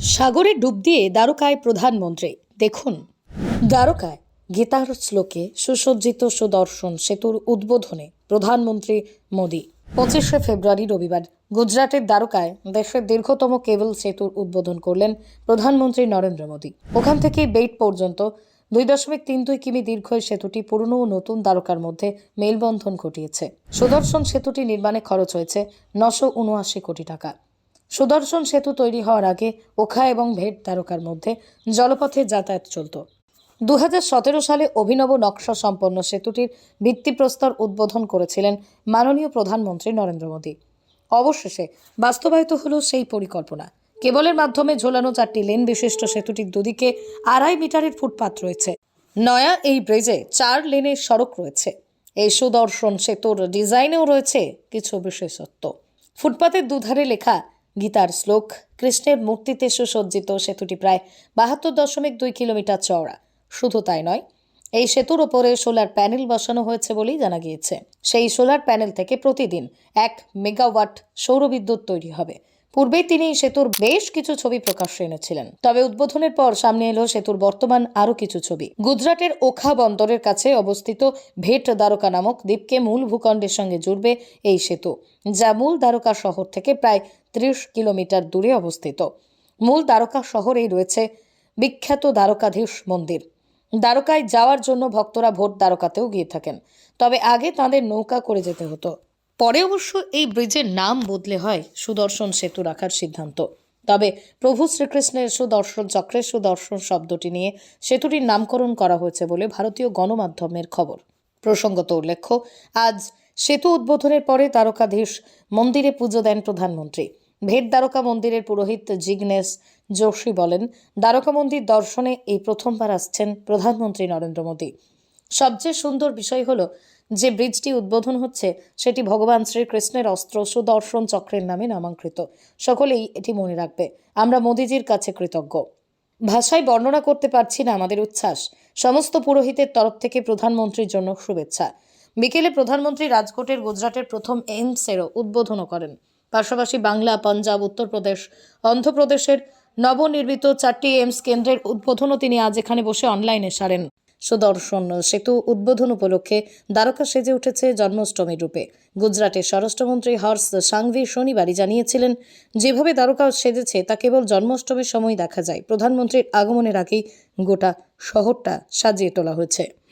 সাগরে ডুব দিয়ে দ্বারকায় প্রধানমন্ত্রী। দেখুন, দ্বারকায় গীতার শ্লোকে সুসজ্জিত সুদর্শন সেতুর উদ্বোধনে প্রধানমন্ত্রী মোদী। পঁচিশে ফেব্রুয়ারি রবিবার গুজরাটের দ্বারকায় দেশের দীর্ঘতম কেবল সেতুর উদ্বোধন করলেন প্রধানমন্ত্রী নরেন্দ্র মোদী। ওখান থেকে বেইট পর্যন্ত দুই দশমিক তিন দুই কিমি দীর্ঘ এই সেতুটি পুরনো ও নতুন দ্বারকার মধ্যে মেলবন্ধন ঘটিয়েছে। সুদর্শন সেতুটি নির্মাণে খরচ হয়েছে নশো উনআশি কোটি টাকা। সুদর্শন সেতু তৈরি হওয়ার আগে ওখা এবং ভেট তারকার মধ্যে জলপথে যাতায়াত চলত। দু সালে অভিনব নকশা সম্পন্ন সেতুটির ভিত্তিপ্রস্তর উদ্বোধন করেছিলেন মাননীয় প্রধানমন্ত্রী নরেন্দ্র মোদী। অবশেষে বাস্তবায়িত হলো সেই পরিকল্পনা। কেবলের মাধ্যমে ঝোলানো চারটি লেন বিশিষ্ট সেতুটির দুদিকে আড়াই মিটারের ফুটপাত রয়েছে। নয়া এই ব্রিজে চার লেনের সড়ক রয়েছে। এই সুদর্শন সেতুর ডিজাইনেও রয়েছে কিছু বিশেষত্ব। ফুটপাতের দুধারে লেখা গীতার শ্লোক, কৃষ্ণের মূর্তিতে সুসজ্জিত সেতুটি প্রায় বাহাত্তর দশমিক দুই কিলোমিটার চওড়া। শুধু তাই নয়, এই সেতুর ওপরে সোলার প্যানেল বসানো হয়েছে বলেই জানা গিয়েছে। সেই সোলার প্যানেল থেকে প্রতিদিন এক মেগাওয়াট সৌরবিদ্যুৎ তৈরি হবে। পূর্বেই তিনি সেতুর বেশ কিছু ছবি প্রকাশ্যে এনেছিলেন। তবে উদ্বোধনের পর সামনে এলো সেতুর বর্তমান আরও কিছু ছবি। গুজরাটের ওখা বন্দরের কাছে অবস্থিত ভেট দ্বারকা নামক দ্বীপকে মূল ভূখণ্ডের সঙ্গে জুড়বে এই সেতু, যা মূল দ্বারকা শহর থেকে প্রায় ত্রিশ কিলোমিটার দূরে অবস্থিত। মূল দ্বারকা শহরেই রয়েছে বিখ্যাত দ্বারকাধীশ মন্দির। দ্বারকায় যাওয়ার জন্য ভক্তরা ভোট দ্বারকাতেও গিয়ে থাকেন, তবে আগে তাদের নৌকা করে যেতে হতো। পরে অবশ্য এই ব্রিজের নাম বদলে হয় সুদর্শন সেতু রাখার সিদ্ধান্ত। তবে প্রভু শ্রীকৃষ্ণের সুদর্শন চক্রের সুদর্শন শব্দটি নিয়ে সেতুটির নামকরণ করা হয়েছে বলে ভারতীয় গণমাধ্যমের খবর। প্রসঙ্গত উল্লেখ্য, আজ সেতু উদ্বোধনের পরে তারকাধীশ মন্দিরে পুজো দেন প্রধানমন্ত্রী। ভেট দ্বারকা মন্দিরের পুরোহিত জিগনেশ যোশী বলেন, দ্বারকা মন্দির দর্শনে এই প্রথমবার আসছেন প্রধানমন্ত্রী নরেন্দ্র মোদী। সবচেয়ে সুন্দর বিষয় হলো যে ব্রিজটি উদ্বোধন হচ্ছে, সেটি ভগবান শ্রীকৃষ্ণের অস্ত্র সুদর্শন চক্রের নামে নামাঙ্কৃত। সকলেই এটি মনে রাখবে। আমরা মোদিজির কাছে কৃতজ্ঞ। ভাষায় বর্ণনা করতে পারছি না আমাদের উচ্ছ্বাস। সমস্ত পুরোহিতের তরফ থেকে প্রধানমন্ত্রীর জন্য শুভেচ্ছা। বিকেলে প্রধানমন্ত্রী রাজকোটের গুজরাটের প্রথম এইমসেরও উদ্বোধনও করেন। পাশাপাশি বাংলা, পাঞ্জাব, উত্তরপ্রদেশ, অন্ধ্রপ্রদেশের নবনির্মিত চারটি এইমস কেন্দ্রের উদ্বোধনও তিনি আজ এখানে বসে অনলাইনে সারেন। সুদর্শন সেতু উদ্বোধন উপলক্ষে দ্বারকা সেজে উঠেছে জন্মাষ্টমীর রূপে। গুজরাটের স্বরাষ্ট্রমন্ত্রী হর্ষ সাংভি শনিবারই জানিয়েছিলেন, যেভাবে দ্বারকা সেজেছে, তা কেবল জন্মাষ্টমীর সময় দেখা যায়। প্রধানমন্ত্রীর আগমনের আগেই গোটা শহরটা সাজিয়ে তোলা হয়েছে।